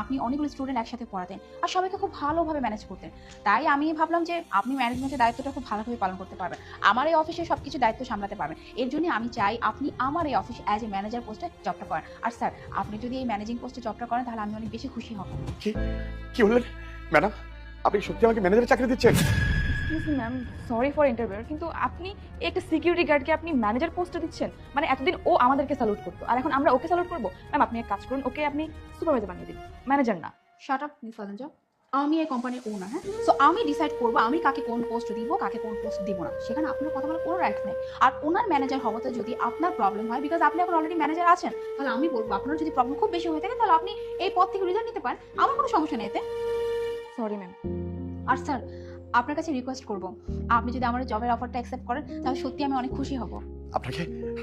আপনি অনেকগুলো স্টুডেন্ট একসাথে পড়াতেন আর সবাইকে খুব ভালোভাবে ম্যানেজ করতেন। তাই আমি ভাবলাম যে আপনি ম্যানেজমেন্টের দায়িত্বটা খুব ভালোভাবে পালন করতে পারবেন। আমার এই অফিসে সব কিছু দায়িত্ব সামলাতে পারবেন। এর জন্য আমি চাই আপনি আমার এই অফিস অ্যাজ এ ম্যানেজার পোস্টে জবটা করেন। আর স্যার আপনি যদি এই ম্যানেজিং পোস্টে জবটা করেন, তাহলে আমি অনেক বেশি খুশি হব। কি? বললেন? ম্যাডাম, আপনি সত্যি আমাকে ম্যানেজারের চাকরি দিচ্ছেন? মি ম্যাম সরি ফর ইন্টারভিউ কিন্তু আপনি একটা সিকিউরিটি গার্ডকে আপনি ম্যানেজার পোস্টে দিচ্ছেন মানে এতদিন ও আমাদেরকে স্যালুট করতো। আর এখন আমরা ওকে স্যালুট করব? ম্যাম আপনি এক কাজ করুন ওকে আপনি সুপারভাইজার বানিয়ে দিন। ম্যানেজার না। শাট আপ মিস আলঞ্জা আমি এই কোম্পানির ওনার হ্যাঁ? সো আমি ডিসাইড করব আমি কাকে কোন পোস্ট দিব কাকে কোন পোস্ট দিব না। সেখানে আপনার কথা বলার কোনো রাইট নেই। আর ওনার ম্যানেজার হওয়াতে যদি আপনার প্রবলেম হয় বিকজ আপনি এখন অলরেডি ম্যানেজার আছেন তাহলে আমি বলব আপনার যদি প্রবলেম খুব বেশি হয়ে থাকে তাহলে আপনি এই পদ থেকে রিজাইন নিতে পারেন। আমার কোনো সমস্যা নেই এতে। সরি ম্যাম আর স্যার আপনার কাছে রিকোয়েস্ট করব। আপনি যদি আমার জবের অফারটা অ্যাকসেপ্ট করেন তাহলে সত্যি আমি অনেক খুশি হব। আপনাকে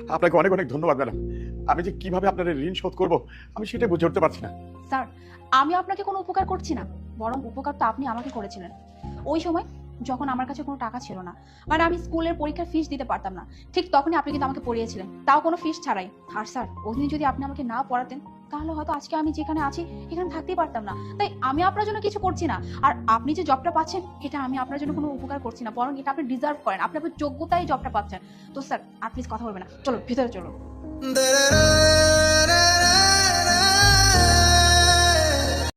আপনাকে অনেক অনেক ধন্যবাদ ম্যাডাম। আমি যে কীভাবে আপনার ঋণ শোধ করব আমি সেটা বুঝে উঠতে পারছি না। স্যার আমি আপনাকে কোনো উপকার করছি না বরং উপকার তো আপনি আমাকে করেছিলেন। ওই সময় যখন আমার কাছে কোনো টাকা ছিল না। মানে আমি স্কুলের পরীক্ষার ফিস দিতে পারতাম না। ঠিক তখনই আপনি কিন্তু আমাকে পড়িয়েছিলেন। তাও কোনো ফিস ছাড়াই। আর স্যার ওই দিন যদি আপনি আমাকে না পড়াতেন, তাহলে হয়তো আজকে আমি যেখানে আছি, এখানে থাকতেই পারতাম না। তাই আমি আপনার জন্য কিছু করছি না। আর আপনি যে জবটা পাচ্ছেন, এটা আমি আপনার জন্য কোনো উপকার করছি না। বরং এটা আপনি ডিজার্ভ করেন। আপনি আপনার যোগ্যতায় জবটা পাচ্ছেন। তো স্যার, আর প্লিজ কথা বলবেন না। চলো ভিতরে চলো